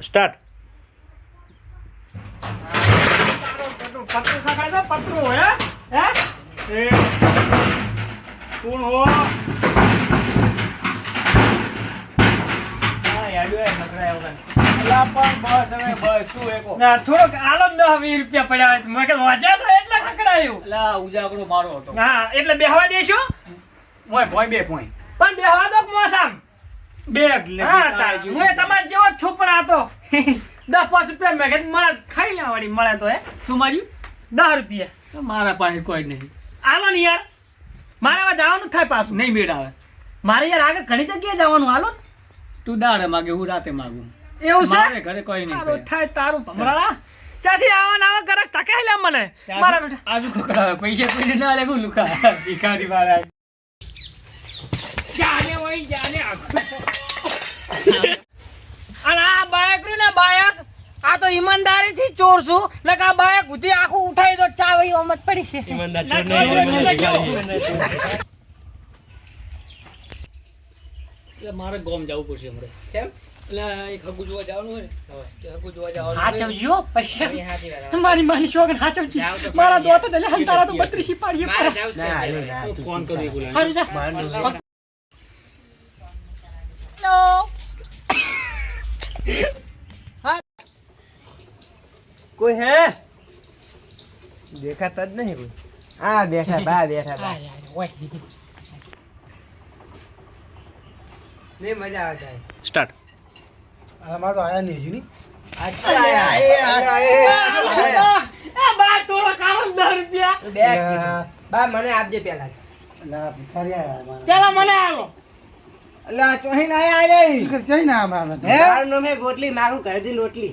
Start પતરું સકાય છે પતરું હે હે એ કોણ હો યાડ્યો એ નકરા એવું પણ બસ હવે બસ શું એકો થોડોક આલો દસ વીસ રૂપિયા પડ્યા મેં કીધું વાંચ્યા છે એટલે ખકડાયું અલા ઉજાગરો મારો હતો. હા એટલે બેહવા દેશો. મોય ભોય બે ભોય પણ બેહવા દો મોસામ. બે એટલે હા તાર હું તમાર જેવો જ હતો દસ પાંચ રૂપિયા મેં કીધું મળે ખાઈ લેવા વાળી મળે તો એ શું માર્યું? દસ રૂપિયા. મારા પાસે કોઈ નહીં. આલો ને યાર. મારે હવે જવાનું થાય પાછું. નહીં મેળ આવે મારે યાર આગળ ઘણી જગ્યાએ જવાનું. હાલો તું દાડે માગે હું રાતે માગું. એવું મારે છે ઘરે કોઈ નહીં થાય તારું ભમરાળા ચાથી આવા નાવા કરે તકે લે મને. મારા બેટા. આજુ ખોકરા પૈસા પૈસા ના લે હું લુકા ભિખારી મારા. જાને વઈ જાને અને આ બાયક રહ્યું ને બાયક આ તો ઈમાનદારી થી ચોર છું ને આ બાયક ઉધી આખું ઉઠાઈ તો ચા પડી છે. એટલે મારે ગોમ જવું પડશે હમણાં. કેમ? એટલે એક હગુ જોવા જવાનું હોય ને હગુ જોવા જવાનું પૈસા. મારી માની શોખ હાચવજી. જાવ મારા દોત એટલે હંતારા તો બત્રીસી પાડીએ ફોન કરું બોલાને. હારું જા મારનું છે. હેલો કોઈ હે? દેખાતા જ નહીં કોઈ. આ બેઠા બા બેઠા બા ને મજા આવે તારે. સ્ટાર્ટ. અમારે તો આયા નહીં હજી ની. બા મને આપજે પેલા. પેલા મને આવો અલા ચોહી ના આયા અમારા તો. મારું નામ હે ગોટલી માગું ઘરેથી લોટલી.